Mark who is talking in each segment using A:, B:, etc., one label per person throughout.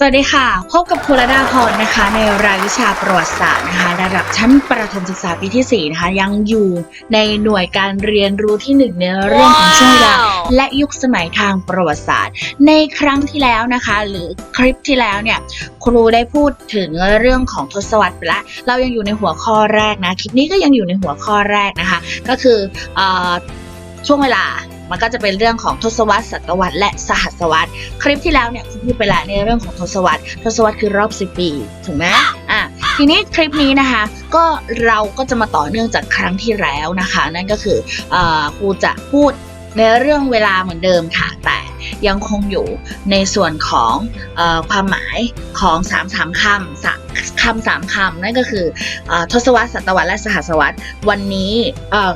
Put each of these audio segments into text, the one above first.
A: สวัสดีค่ะ พบกับครูระดาพรนะคะ ในรายวิชาประวัติศาสตร์นะคะ ระดับชั้นประถมศึกษาปีที่4นะคะยังอยู่ในหน่วยการเรียนรู้ที่ 1 ในเรื่องของช่วงเวลาและยุคสมัยทางประวัติศาสตร์ ในครั้งที่แล้วนะคะ หรือคลิปที่แล้วเนี่ยครูได้พูดถึงเรื่องของทศวรรษไปแล้วเรายังอยู่ในหัวข้อแรกนะคลิปนี้ก็ยังอยู่ในหัวข้อแรกนะคะ ก็คือเออช่วงเวลา มันก็จะเป็นเรื่องของทศวรรษศตวรรษและสหัสวรรษ คลิปที่แล้วเนี่ยคุณพูดไปแล้วในเรื่องของทศวรรษ ทศวรรษคือรอบ10ปีถูกไหมอะทีนี้คลิปนี้นะคะ ก็เราก็จะมาต่อเนื่องจากครั้งที่แล้วนะคะ นั่นก็คืออ่อครูจะพูด ในเรื่องเวลาเหมือนเดิมค่ะ แต่ยังคงอยู่ในส่วนของเออความหมายของ3ามสามคำสามคำสามคำนั่นก็คือเออทศวรรษศตวรรษและสหัสวรรษวันนี้เอ่อ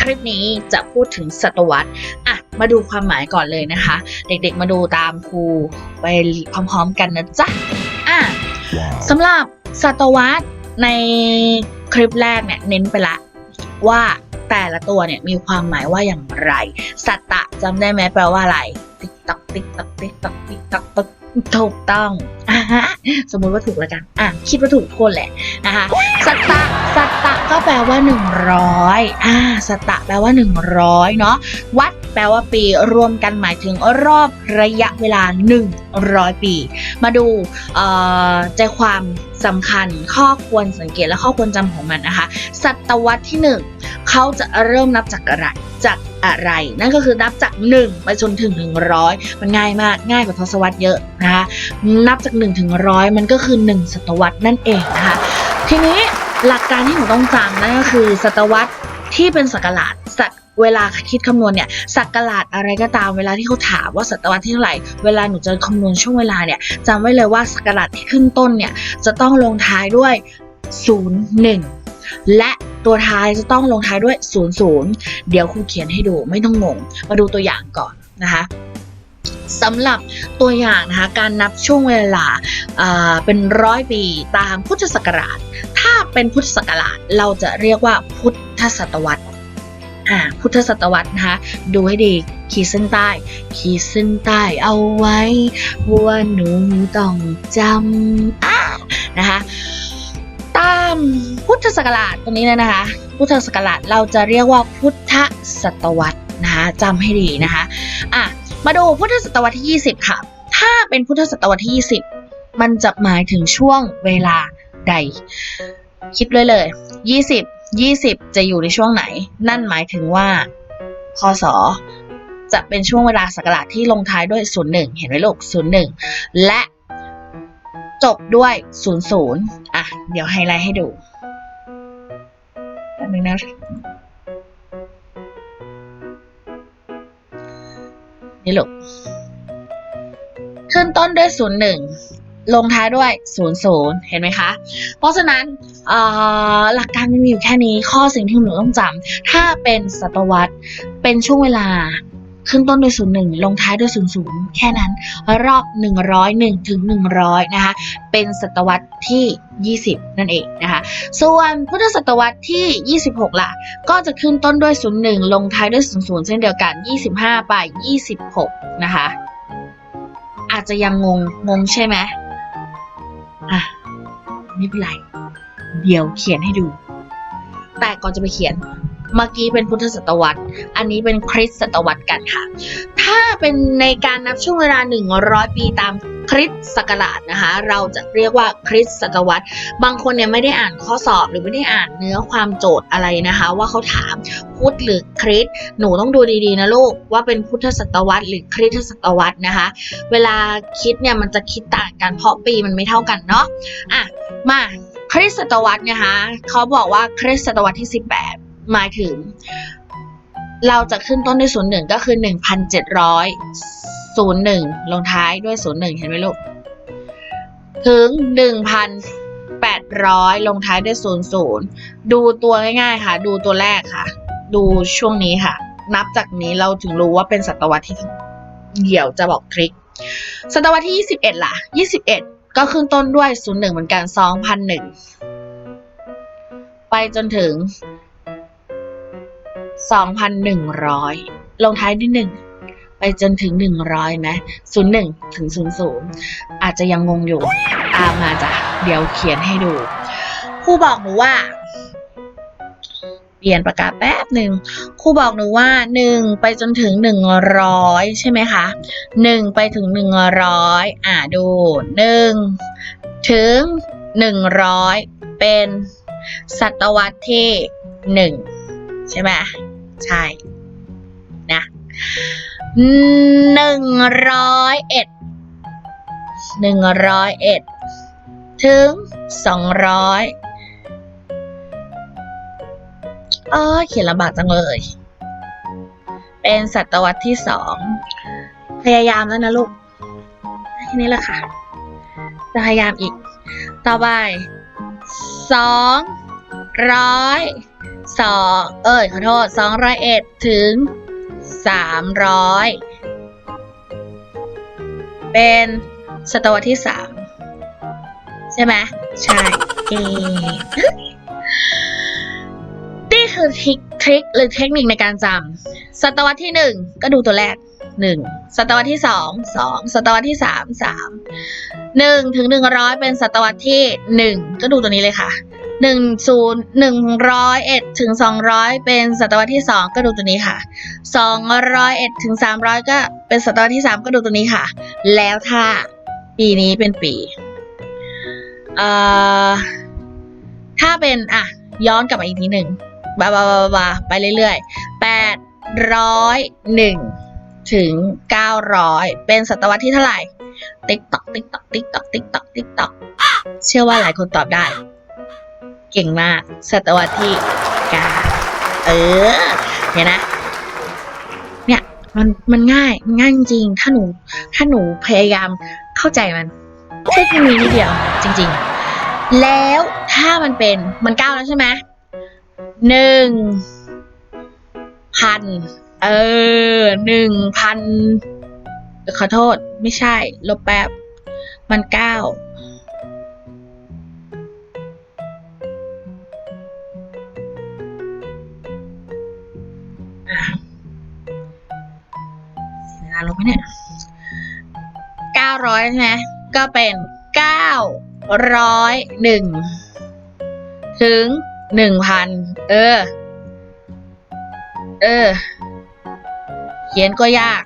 A: คลิปนี้จะพูดถึงศตวรรษอะมาดูความหมายก่อนเลยนะคะ เด็กๆมาดูตามครูไปพร้อมๆกันนะจ๊ะอะสำหรับศตวรรษในคลิปแรกเนี่ยเน้นไปละ ว่าแต่ละตัวเนี่ยมีความหมายว่าอย่างไร สัตตะจำได้ไหมแปลว่าอะไร ติ๊กตักติ๊กตักติ๊กตักติ๊กตักตักถูกต้องอะฮะสมมุติว่าถูกแล้วกันอะคิดว่าถูกทุกคนแหละนะคะสัตตะสัตตะก็แปลว่า 100อ่าสัตตะแปลว่า 100เนาะวัด แปลว่าปีรวมกันหมายถึงรอบระยะเวลา 100 ปี มาดูใจความสำคัญข้อควรสังเกตและข้อควรจำของมันนะคะ ศตวรรษที่ 1 เขาจะเริ่มนับจากอะไรจากอะไร นั่นก็คือนับจาก 1 ไปจนถึง 100 มันง่ายมากง่ายกว่าทศวรรษเยอะนะคะนับจาก1ถึงร้อยมันก็คือ 1 ศตวรรษนั่นเองนะคะทีนี้หลักการที่หนูต้องจำนั่นก็คือศตวรรษที่เป็นศักราชสัเวลาคิดคำนวณเนี่ยศักราชอะไรก็ตามเวลาที่เขาถามว่าศตวรรษที่เท่าไหร่ เวลาหนูจะคำนวณช่วงเวลาเนี่ยจำไว้เลยว่าศักราชที่ขึ้นต้นเนี่ยจะต้องลงท้ายด้วย 01 และตัวท้ายจะต้องลงท้ายด้วย 00 เดี๋ยวครูเขียนให้ดูไม่ต้องงง มาดูตัวอย่างก่อนนะคะสำหรับตัวอย่างนะคะการนับช่วงเวลาเอ่อเป็นร้อยปีตามพุทธศักราช ถ้าเป็นพุทธศักราชเราจะเรียกว่าพุทธศตวรรษ อ่าพุทธศตวรรษนะคะดูให้ดีขีดเส้นใต้ ขีดเส้นใต้เอาไว้ว่าหนูต้องจำอ่านะคะตามพุทธศักราชตรงนี้เลยนะคะ พุทธศักราชเราจะเรียกว่าพุทธศตวรรษนะคะจำให้ดีนะคะอะมาดูพุทธศตวรรษที่ 20 ค่ะ ถ้าเป็นพุทธศตวรรษที่ 20 มันจะหมายถึงช่วงเวลาใด คิดเลยเลย 20 20 จะอยู่ในช่วงไหน นั่นหมายถึงว่า พศ จะเป็นช่วงเวลาศักราชที่ลงท้ายด้วย 01 เห็นไหมลูก 01 และจบด้วย 00 อะ เดี๋ยวไฮไลท์ให้ดูแป๊บนึงนะนี่ลูก ขึ้นต้นด้วย 01 ลงท้ายด้วย 00 เห็นไหมคะ เพราะฉะนั้น หลักการมันมีอยู่แค่นี้ข้อสิ่งที่หนูต้องจำถ้าเป็นศตวรรษเป็นช่วงเวลาขึ้นต้นด้วย01ลงท้ายด้วย00แค่นั้น รอบ101ถึง100นะคะ เป็นศตวรรษที่20นั่นเองนะคะ ส่วนพุทธศตวรรษที่26ล่ะ ก็จะขึ้นต้นด้วย01ลงท้ายด้วย00เช่นเดียวกัน25ไป26นะคะ อาจจะยังงงงงใช่ไหมอะไม่เป็นไร เดี๋ยวเขียนให้ดู แต่ก่อนจะไปเขียน เมื่อกี้เป็นพุทธศตวรรษ อันนี้เป็นคริสตศตวรรษกันค่ะ ถ้าเป็นในการนับช่วงเวลา 100 ปีตามคริสต์ศักราชนะคะ เราจะเรียกว่าคริสตศตวรรษ บางคนเนี่ยไม่ได้อ่านข้อสอบหรือไม่ได้อ่านเนื้อความโจทย์อะไรนะคะ ว่าเขาถามพุทธหรือคริสต์หนูต้องดูดีๆนะลูกว่าเป็นพุทธศตวรรษหรือคริสตศตวรรษนะคะ เวลาคิดเนี่ยมันจะคิดต่างกันเพราะปีมันไม่เท่ากันเนาะอะมา คริสตศตวรรษนะคะเขาบอกว่าคริสตศตวรรษที่ 18 หมายถึง เราจะขึ้นต้นด้วยศูนย์หนึ่งก็คือ 1,700ศูนย์หนึ่งลงท้ายด้วยศูนย์หนึ่งเห็นไหมลูก ถึง 1,800 ลงท้ายด้วยศูนย์ศูนย์ดูตัวง่ายๆค่ะ ดูตัวแรกค่ะ ดูช่วงนี้ค่ะ นับจากนี้เราถึงรู้ว่าเป็นศตวรรษที่เดี๋ยวจะบอกทริคศตวรรษที่ 21ล่ะ 21 ก็ขึ้นต้นด้วย 01 เหมือนกัน2001 ไปจนถึง 2,100 ลงท้ายด้วย 1 ไปจนถึงหนึ่งร้อยไหมศูนย์หนึ่งถึงศูนย์ศูนย์อาจจะยังงงอยู่ตามมาจ้ะ เดี๋ยวเขียนให้ดู ครูบอกหนูว่า เปลี่ยนปากกาแป๊บหนึ่งครูบอกหนูว่าหนึ่งไปจนถึงหนึ่งร้อยใช่ไหมคะหนึ่งไปถึงหนึ่งร้อยอ่าดูหนึ่งถึงหนึ่งร้อยเป็นศตวรรษที่หนึ่งใช่ไหมใช่นะหนึ่งร้อยเอ็ดหนึ่งร้อยเอ็ดถึงสองร้อย เออเขียนลำบากจังเลย เป็นศตวรรษที่สอง พยายามแล้วนะลูกแค่นี้แหละค่ะ จะพยายามอีก ต่อไปสองร้อยสองเอ้ยขอโทษสองร้อยเอ็ดถึงสามร้อยเป็นศตวรรษที่สามใช่ไหมใช่เอ นี่คือทริคทริคหรือเทคนิคในการจำศตวรรษที่หนึ่งก็ดูตัวแรกหนึ่งศตวรรษที่สองสองศตวรรษที่สามสามหนึ่งถึงหนึ่งร้อยเป็นศตวรรษที่หนึ่งก็ดูตัวนี้เลยค่ะหนึ่งศูนย์หนึ่งร้อยเอ็ดถึงสองร้อยเป็นศตวรรษที่สองก็ดูตัวนี้ค่ะสองร้อยเอ็ดถึงสามร้อยก็เป็นศตวรรษที่สามก็ดูตัวนี้ค่ะ แล้วถ้าปีนี้เป็นปีเอ่อถ้าเป็นอะย้อนกลับมาอีกทีหนึ่ง บาบาบาบาไปเรื่อยๆแปดร้อยหนึ่งถึงเก้าร้อยเป็นศตวรรษที่เท่าไหร่ ติ๊กตอกติ๊กตอกติ๊กตอกติ๊กตอกติ๊กตอกเชื่อว่าหลายคนตอบได้ เก่งมาก ศตวรรษที่เก้าเออเห็นนะ เนี่ยมันมันง่ายง่ายจริงถ้าหนูถ้าหนูพยายามเข้าใจมันเทคนิคนิดเดียวจริง ๆ แล้วถ้ามันเป็นมันเก้าแล้วใช่ไหม หนึ่งพันเออหนึ่งพันขอโทษไม่ใช่ ลบแป๊บ มันเก้าเสียเวลาลบไหมเนี่ยเก้าร้อยใช่ไหมก็เป็นเก้าร้อยหนึ่งถึง หนึ่งพัน เออ เออ เขียนก็ยาก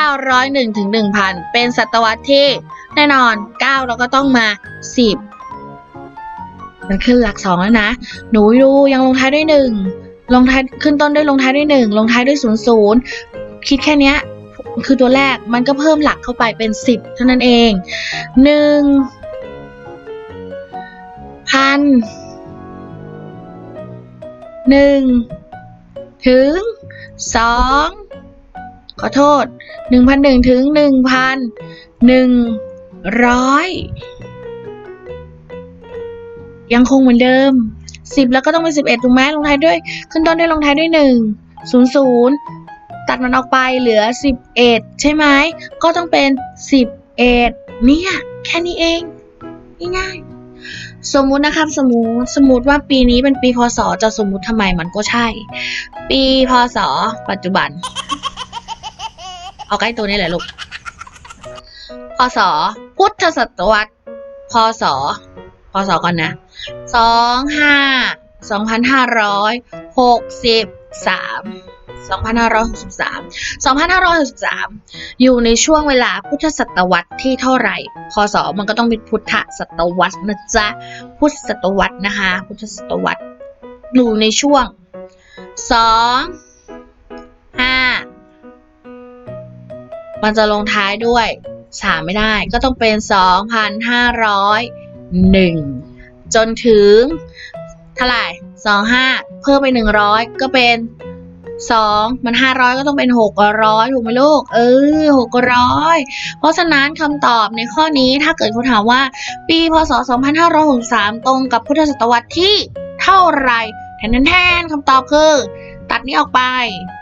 A: 901ถึง1,000 เป็นศตวรรษที่ แน่นอน 9 เราก็ต้องมา 10 มันขึ้นหลัก 2 แล้วนะ หนูดูยังลงท้ายด้วย 1 ลงท้ายขึ้นต้นด้วยลงท้ายด้วย 1 ลงท้ายด้วย 00 คิดแค่เนี้ยคือตัวแรกมันก็เพิ่มหลักเข้าไปเป็น 10 เท่านั้นเอง1พัน นึ่งถึงสองขอโทษหนึ่งพันหนึ่งถึงหนึ่งพันหนึ่งร้อยยังคงเหมือนเดิมสิบแล้วก็ต้องเป็นสิบเอ็ดถูกไหมลงท้ายด้วย ขึ้นต้นด้วยลงท้ายด้วยหนึ่งศูนย์ศูนย์ตัดมันออกไปเหลือสิบเอ็ดใช่ไหม ก็ต้องเป็นสิบเอ็ดเนี่ย แค่นี้เอง ง่ายๆ สมมุตินะครับ สมมุติสมมุติว่าปีนี้เป็นปีพศจะสมมุติทำไมมันก็ใช่ ปีพศปัจจุบัน เอาใกล้ตัวนี้แหละลูกพศพุทธศตวรรษพศพศก่อนนะสองห้าสองพันห้าร้อยหกสิบสาม สองพันห้าร้อยหกสิบสามสองพันห้าร้อยหกสิบสามอยู่ในช่วงเวลาพุทธศตวรรษที่เท่าไหร่ พศ มันก็ต้องเป็นพุทธศตวรรษนะจ๊ะ พุทธศตวรรษนะคะ พุทธศตวรรษ อยู่ในช่วงสองห้ามันจะลงท้ายด้วยสามไม่ได้ ก็ต้องเป็นสองพันห้าร้อยหนึ่งจนถึงเท่าไหร่สองห้าเพิ่มไปหนึ่งร้อยก็เป็น สองมันห้าร้อยก็ต้องเป็นหกร้อยถูกไหมลูก เออหกร้อยเพราะฉะนั้นคำตอบในข้อนี้ถ้าเกิดเขาถามว่า ปีพศ2563ตรงกับพุทธศตวรรษที่เท่าไหร่แทนแทนคำตอบคือ ตัดนี้ออกไป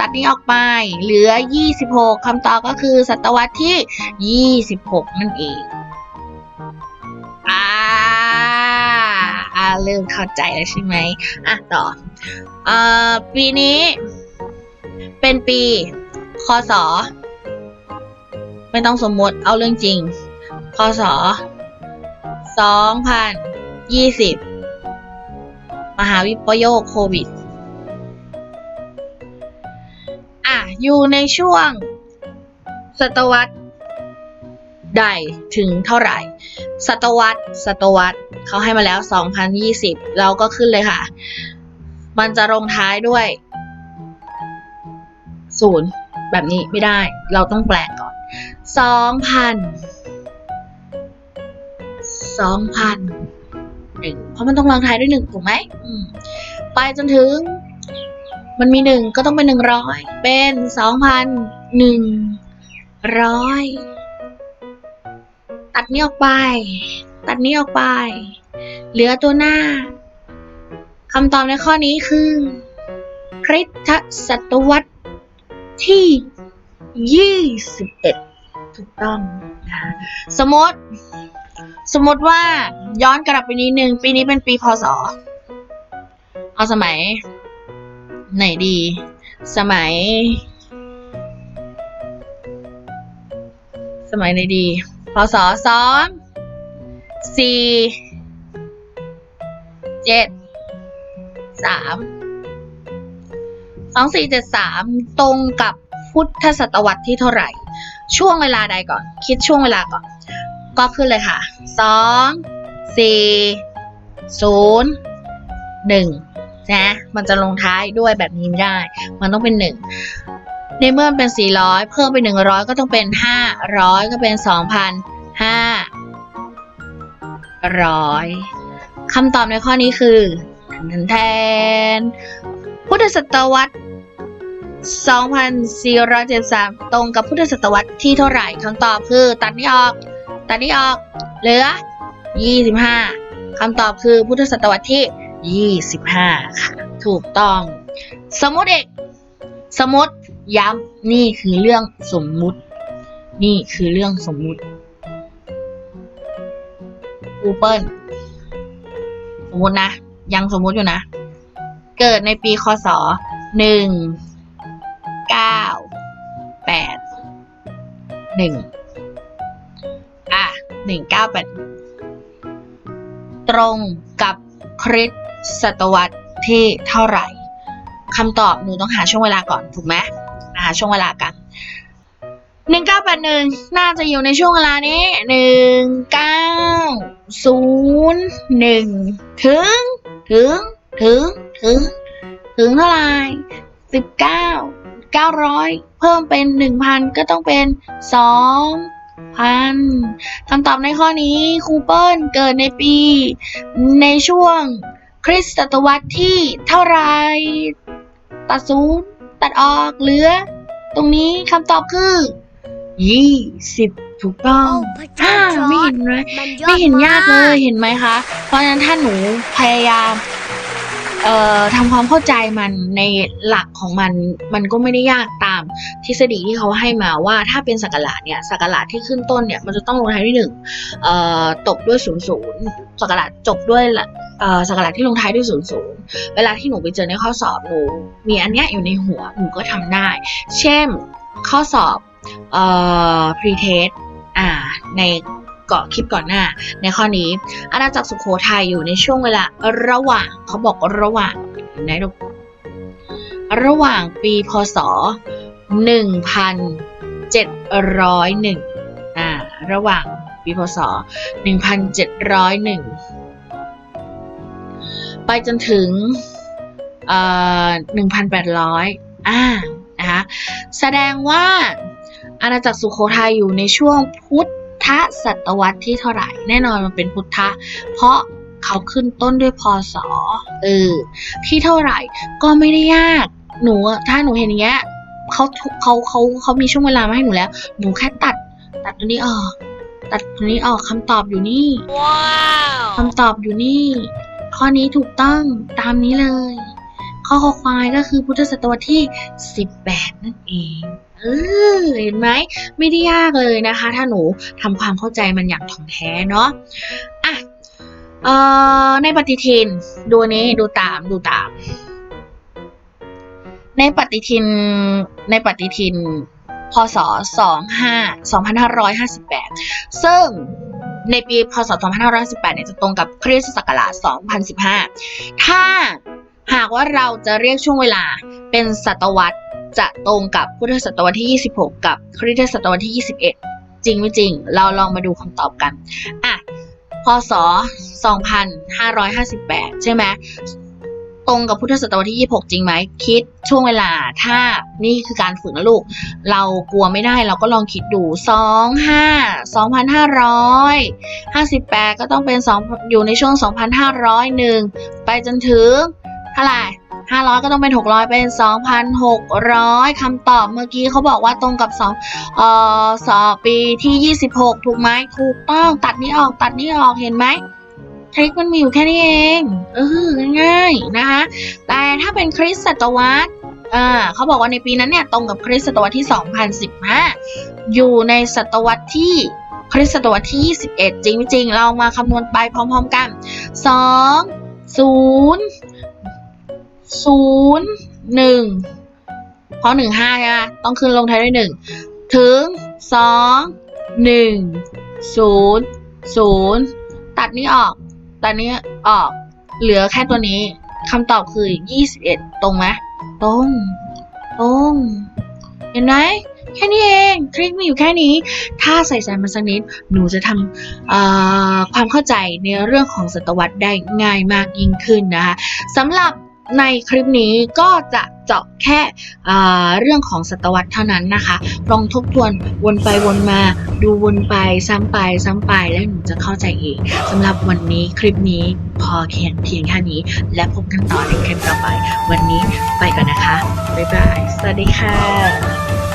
A: ตัดนี้ออกไป เหลือ 26คำตอบก็คือศตวรรษที่ 26 นั่นเองอ่าอ่าเริ่มเข้าใจแล้วใช่ไหมอะต่อเอ่อปีนี้ เป็นปี คศ ไม่ต้องสมมติเอาเรื่องจริงพศสองพันยี่สิบมหาวิปโยคโควิด อะ อยู่ในช่วง ศตวรรษใดถึงเท่าไหร่ ศตวรรษ ศตวรรษเขาให้มาแล้ว 2020 เราก็ขึ้นเลยค่ะ มันจะลงท้ายด้วย ศูนย์แบบนี้ไม่ได้ เราต้องแปลงก่อนสองพันสองพันหนึ่งเพราะมันต้องลงท้ายด้วยหนึ่งถูกไหมมไปจนถึง มันมีหนึ่งก็ต้องเป็นหนึ่งร้อยเป็นสองพันหนึ่งร้อยตัดนี้ออกไป ตัดนี้ออกไป เหลือตัวหน้าคำตอบในข้อนี้คือ คริสตศตวรรษ ที่ 21 ถูกต้องนะสมมติ สมมติว่าย้อนกลับไปนิดนึง ปีนี้เป็นปีพศ เอาสมัย ไหนดี สมัย สมัยไหนดี พศสองสี่เจ็ดสาม สองสี่เจ็ดสามตรงกับพุทธศตวรรษที่เท่าไหร่ ช่วงเวลาใดก่อน คิดช่วงเวลาก่อน ก็ขึ้นเลยค่ะสองสี่ศูนย์หนึ่งนะ มันจะลงท้ายด้วยแบบนี้ไม่ได้ มันต้องเป็นหนึ่งในเมื่อมันเป็น 400 เพิ่มไป 100 ก็ต้องเป็น 500 ก็เป็น 2,500คำตอบในข้อนี้คือแทนแทนพุทธศตวรรษ 2473 ตรงกับพุทธศตวรรษที่เท่าไหร่คำตอบคือ ตัดนี้ออก ตัดนี้ออก เหลือ 25คำตอบคือพุทธศตวรรษที่ 25 ค่ะ ถูกต้อง สมมติเอกสมมติย้ำนี่คือเรื่องสมมุติ นี่คือเรื่องสมมุติกูเปิลสมมตินะ ยังสมมุติอยู่นะ เกิดในปีคศหนึ่ง เก้าแปดหนึ่งอะหนึ่งเก้าแปดตรงกับคริสตศตวรรษที่เท่าไหร่คำตอบหนูต้องหาช่วงเวลาก่อนถูกไหมหาช่วงเวลากันหนึ่งเก้าแปดหนึ่งน่าจะอยู่ในช่วงเวลานี้หนึ่งเก้าศูนย์หนึ่งถึง ถึง ถึง ถึง ถึงเท่าไหร่สิบเก้า เก้าร้อยเพิ่มเป็นหนึ่งพันก็ต้องเป็นสองพันคำตอบในข้อนี้ครูเปิลเกิดในปี ในช่วงคริสตศตวรรษที่เท่าไหรตัดศูนย์ตัดออกเหลือ ตรงนี้คำตอบคือยี่สิบถูกต้อง
B: โอ้พระเจ้า
A: อ่า
B: จอร์จ
A: ไม่เห็นไหม
B: มันยอด
A: ไม่เห็นยากเลย
B: ม
A: เห็นไหมคะ เพราะฉะนั้นถ้าหนูพยายาม เอ่อทำความเข้าใจมันในหลักของมันมันก็ไม่ได้ยากตามทฤษฎีที่เขาให้มาว่าถ้าเป็นสักหลาดเนี่ยสักหลาดที่ขึ้นต้นเนี่ยมันจะต้องลงท้ายด้วยหนึ่งเอ่อตบด้วยศูนย์ศูนย์สักหลาดจบด้วยเอ่อสักหลาดที่ลงท้ายด้วยศูนย์ศูนย์เวลาที่หนูไปเจอในข้อสอบหนูมีอันเนี้ยอยู่ในหัวหนูก็ทำได้ เช่นข้อสอบเอ่อ pre-test อ่าใน เกาะคลิปก่อนหน้า ในข้อนี้ อาณาจักรสุโขทัยอยู่ในช่วงเวลาระหว่างเขาบอกระหว่างเห็นไหมลูกระหว่างปีพศ 1701อ่าระหว่างปีพศ 1701 ไปจนถึงเอ่อ1,800อ่านะคะแสดงว่าอาณาจักรสุโขทัยอยู่ในช่วงพุทธ ศตวรรษที่เท่าไหร่ แน่นอนมันเป็นพุทธะ เพราะเขาขึ้นต้นด้วยพศเออที่เท่าไหร่ก็ไม่ได้ยาก หนูอะถ้าหนูเห็นอย่างเงี้ยเขาทุเขาเขาเขามีช่วงเวลามาให้หนูแล้ว หนูแค่ตัด ตัดตัวนี้ออก ตัดตัวนี้ออกคำตอบอยู่นี่
B: ว้าว
A: คำตอบอยู่นี่ ข้อนี้ถูกต้องตามนี้เลย ข้อคอควายก็คือพุทธศตวรรษที่ 18 นั่นเอง เออเห็นไหมไม่ได้ยากเลยนะคะ ถ้าหนูทำความเข้าใจมันอย่างถ่องแท้เนาะอะเอ่อในปฏิทินดูนี้ดูตามดูตาม ในปฏิทินในปฏิทินพศ 25 2558 ซึ่งในปีพศ 2558เนี่ยจะตรงกับคริสตศักราช 2015 ถ้าหากว่าเราจะเรียกช่วงเวลาเป็นศตวรรษ จะตรงกับพุทธศตวรรษที่ 26 กับคริสตศตวรรษที่ 21 จริงไม่จริง เราลองมาดูคำตอบกัน อะ พศ 2558 ใช่ไหมตรงกับพุทธศตวรรษที่ 26 จริงไหม คิดช่วงเวลา ถ้านี่คือการฝึกนะลูก เรากลัวไม่ได้เราก็ลองคิดดู 2 5 2,500 58 ก็ต้องเป็น 2 อยู่ในช่วง 2,501 ไปจนถึงเท่าไหร่ 500 ก็ต้องเป็น 600 เป็น 2,600คำตอบเมื่อกี้เขาบอกว่าตรงกับ2เอ่อสอบปีที่ 26 ถูกไหมถูกต้องตัดนี้ออกตัดนี้ออกเห็นไหมทริคมันมีอยู่แค่นี้เองเออง่ายๆนะคะ แต่ถ้าเป็นคริสตศตวรรษอ่าเขาบอกว่าในปีนั้นเนี่ยตรงกับคริสตศตวรรษที่ 2015 อยู่ในศตวรรษที่คริสตศตวรรษที่ 21 จริงๆ เรามาคำนวณไปพร้อมๆกัน 2 0 0 1เพราะ1 5ใช่ไหมต้องขึ้นลงท้ายด้วย1ถึง2 1 0 0ตัดนี้ออก ตัดนี้ออก เหลือแค่ตัวนี้คำตอบคือ21ตรงไหมตรง ตรง เห็นไหมแค่นี้เอง ทริคมีอยู่แค่นี้ ถ้าใส่ใจมันสักนิด หนูจะทำความเข้าใจในเรื่องของศตวรรษได้ง่ายมากยิ่งขึ้นนะคะสำหรับ ในคลิปนี้ก็จะเจาะแค่เรื่องของศตวรรษเท่านั้นนะคะ ลองทบทวนวนไปวนมา ดูวนไปซ้ำไปซ้ำไปแล้วหนูจะเข้าใจเองสำหรับวันนี้คลิปนี้พอเพียงเพียงแค่นี้ และพบกันต่อในคลิปต่อไป วันนี้ไปก่อนนะคะ บ๊ายบาย สวัสดีค่ะ